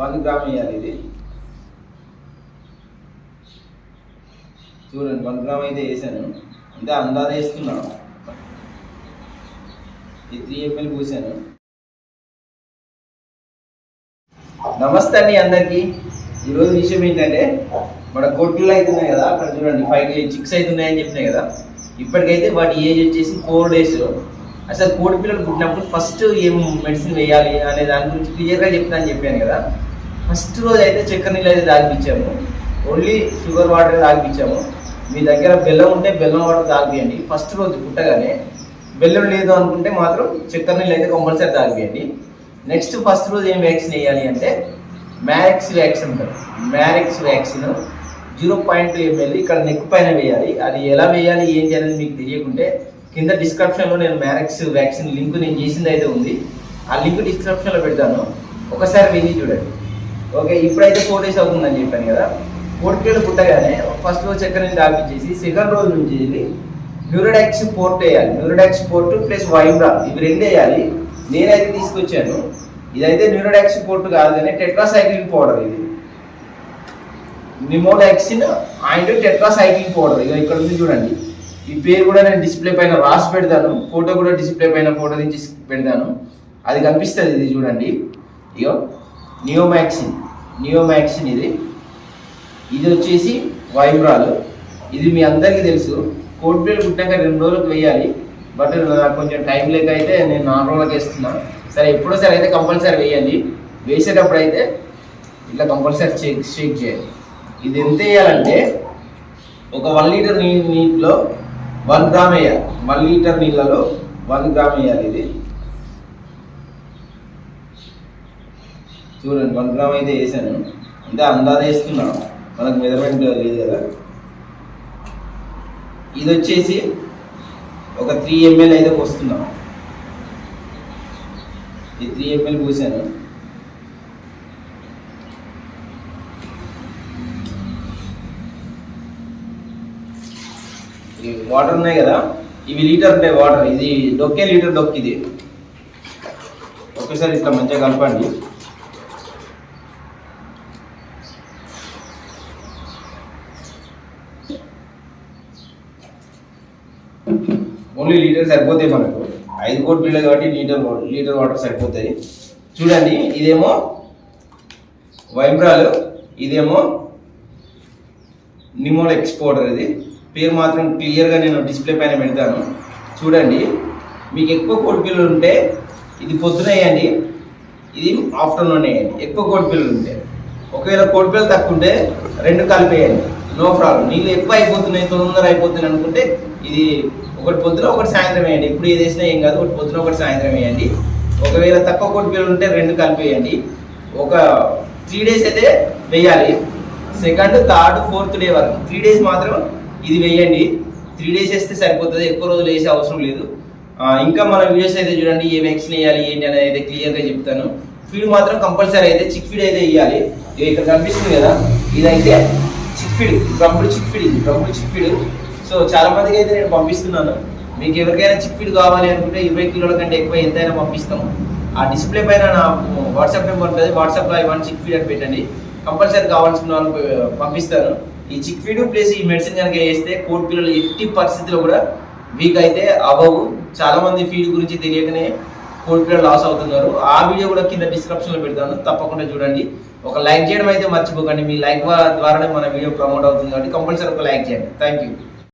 One gram వేయాలి ఇది. చూడండి వన్ గ్రామ్ అయితే వేసాను. అంటే అందాజ వేస్తున్నాను. ఈ త్రీ ఎంఎల్ పూసాను. నమస్తే అండి అందరికీ. ఈరోజు విషయం ఏంటంటే మన కొట్లు అవుతున్నాయి కదా అక్కడ చూడండి ఫైవ్ చిక్స్ అవుతున్నాయని చెప్పినాయి కదా. ఇప్పటికైతే వాటి ఏజ్ వచ్చేసి ఫోర్ డేస్ అసలు కోడి పిల్లలు పుట్టినప్పుడు ఫస్ట్ ఏం మెడిసిన్ వేయాలి అనే దాని గురించి క్లియర్గా చెప్తానని చెప్పాను కదా. ఫస్ట్ రోజు అయితే చక్కెర నీళ్ళు అయితే తాగిపించాము ఓన్లీ షుగర్ వాటర్ తాగిపించాము మీ దగ్గర బెల్లం ఉంటే బెల్లం వాటర్ తాగిపియండి. ఫస్ట్ రోజు పుట్టగానే బెల్లం లేదు అనుకుంటే మాత్రం చక్కెర నీళ్ళు అయితే కంపల్సరీ తాగిపియండి. నెక్స్ట్ ఫస్ట్ రోజు ఏం వ్యాక్సిన్ వేయాలి అంటే మ్యారిక్స్ వ్యాక్సిన్ ఉంటుంది Marek's vaccine zero point ML ఇక్కడ నెక్ పైన వేయాలి. అది ఎలా వేయాలి ఏంటి అనేది మీకు తెలియకుంటే కింద డిస్క్రిప్షన్లో నేను మ్యారిక్స్ వ్యాక్సిన్ లింక్ నేను చేసింది అయితే ఉంది. ఆ లింక్ డిస్క్రిప్షన్లో పెడతాను. ఒకసారి విని చూడండి. ఓకే ఇప్పుడైతే ఫోర్ డేస్ అవుతుందని చెప్పాను కదా. కోడిపిల్లలు పుట్టగానే ఫస్ట్ రోజు చక్కెర దాపించేసి సెకండ్ రోజు నుంచి వెళ్ళి న్యూరోడాక్స్ పోర్ట్ వేయాలి. న్యూరోడాక్స్ పోర్ట్ ప్లస్ వైబ్రా ఇవి రెండు వేయాలి. నేనైతే తీసుకొచ్చాను. ఇదైతే న్యూరోడాక్స్ పోర్ట్ కాదు కానీ టెట్రాసైక్లిన్ పౌడర్ ఇది. నిమోడాక్సిన్ అండ్ టెట్రాసైక్లిన్ పౌడర్ ఇక ఇక్కడ ఉంది చూడండి. ఈ పేరు కూడా నేను డిస్ప్లే పైన రాసి పెడతాను. ఫోటో కూడా డిస్ప్లే పైన ఫోటో నుంచి పెడతాను. అది కనిపిస్తుంది ఇది చూడండి. ఇగో నియోమాక్సిన్ నియోమాక్సిన్ ఇది. ఇది వచ్చేసి వైబ్రాలు ఇది మీ అందరికీ తెలుసు. కోడిపిల్లలు పుట్టాక రెండు రోజులకు వేయాలి. బట్ నాకు కొంచెం టైం లేక అయితే నేను నాలుగు రోజులకు వేస్తున్నా. సరే ఎప్పుడో సరే అయితే కంపల్సరీ వేయాలి. వేసేటప్పుడు అయితే ఇట్లా కంపల్సరీ షేక్ షేక్ చేయాలి. ఇది ఎంత వేయాలంటే ఒక వన్ లీటర్ నీ నీటిలో వన్ గ్రామ్ వేయాలి. వన్ లీటర్ నీళ్ళలో వన్ గ్రామ్ వేయాలి ఇది. చూడండి వన్ గ్రామ్ అయితే వేసాను అంటే అందాజ వేస్తున్నాను మనకు మెజర్మెంట్ లేదు కదా. ఇది వచ్చేసి ఒక త్రీ ఎంఎల్ అయితే వస్తున్నాం ఈ త్రీ ఎంఎల్ పూసాను వాటర్ ఉన్నాయి కదా ఇవి లీటర్ ఉంటాయి వాటర్. ఇది డొక్కే లీటర్ డొక్కిది ఒకేసారి ఇట్లా మంచిగా కలపండి. ఓన్లీ లీటర్ సరిపోతాయి మనకు. ఐదు కోట్లు బిళ్ళ కాబట్టి లీటర్ లీటర్ వాటర్ సరిపోతాయి. చూడండి ఇదేమో వైబ్రాలు ఇదేమో నిమోల్ ఎక్స్పోర్టర్ ఇది. పేరు మాత్రం క్లియర్గా నేను డిస్ప్లే పైన పెడతాను. చూడండి మీకు ఎక్కువ కోడి బిల్లు ఉంటే ఇది పొద్దున వేయండి ఇది ఆఫ్టర్నూన్ వేయండి. ఎక్కువ కోడి బిల్లు ఉంటే. ఒకవేళ కోటి బిల్లు తక్కువ ఉంటే రెండు కలిపేయండి. నో ప్రాబ్లం నీళ్ళు ఎక్కువ అయిపోతున్నాయి తొందర అయిపోతున్నాయి అనుకుంటే ఇది ఒకటి పొద్దున ఒకటి సాయంత్రం వేయండి. ఇప్పుడు ఏది వేసినా ఏం కాదు ఒకటి పొద్దున ఒకటి సాయంత్రం వేయండి. ఒకవేళ తక్కువ కోడి పిల్లలు ఉంటే రెండు కలిపేయండి ఒక త్రీ డేస్ అయితే వేయాలి. సెకండ్ థర్డ్ ఫోర్త్ డే వరకు. త్రీ డేస్ మాత్రం ఇది వేయండి. త్రీ డేస్ వేస్తే సరిపోతుంది. ఎక్కువ రోజులు వేసే అవసరం లేదు. ఇంకా మన వీడియోస్ అయితే చూడండి ఏ వ్యాక్సిన్ వేయాలి ఏంటి అనేది అయితే క్లియర్గా చెప్తాను. ఫీడ్ మాత్రం కంపల్సరీ అయితే చిక్ ఫీడ్ అయితే వేయాలి. ఇక్కడ కనిపిస్తుంది కదా? ఇదైతే ఫీడ్ బ్రహ్ముడు చిక్ ఫీడ్ ఇది బ్రహ్ముడు చిక్ ఫీడ్ సో చాలా మందికి అయితే నేను పంపిస్తున్నాను. మీకు ఎవరికైనా చిక్ ఫీడ్ కావాలి అనుకుంటే ఇరవై కిలోల కంటే ఎక్కువ ఎంతైనా పంపిస్తాము. ఆ డిస్ప్లే పైన నా వాట్సాప్ నెంబర్ ఉంటుంది. వాట్సాప్లో ఇవన్నీ చిక్ ఫీడ్ అని పెట్టండి. కంపల్సరీ కావాల్సిన వాళ్ళు పంపిస్తాను. ఈ చిక్ ఫీడ్ ప్లస్ ఈ మెడిసిన్ కనుక వేస్తే కోటి పిల్లలు ఎట్టి పరిస్థితుల్లో కూడా వీక్ అయితే అవ్వవు. చాలామంది ఫీడ్ గురించి తెలియకనే కోడి లాస్ అవుతున్నారు. ఆ వీడియో కూడా కింద డిస్క్రిప్షన్లో పెడతాను. తప్పకుండా చూడండి. ఒక లైక్ చేయడం అయితే మర్చిపోకండి. మీ లైక్ ద్వారానే మన వీడియో ప్రమోట్ అవుతుంది కాబట్టి కంపల్సరీ ఒక లైక్ చేయండి. Thank you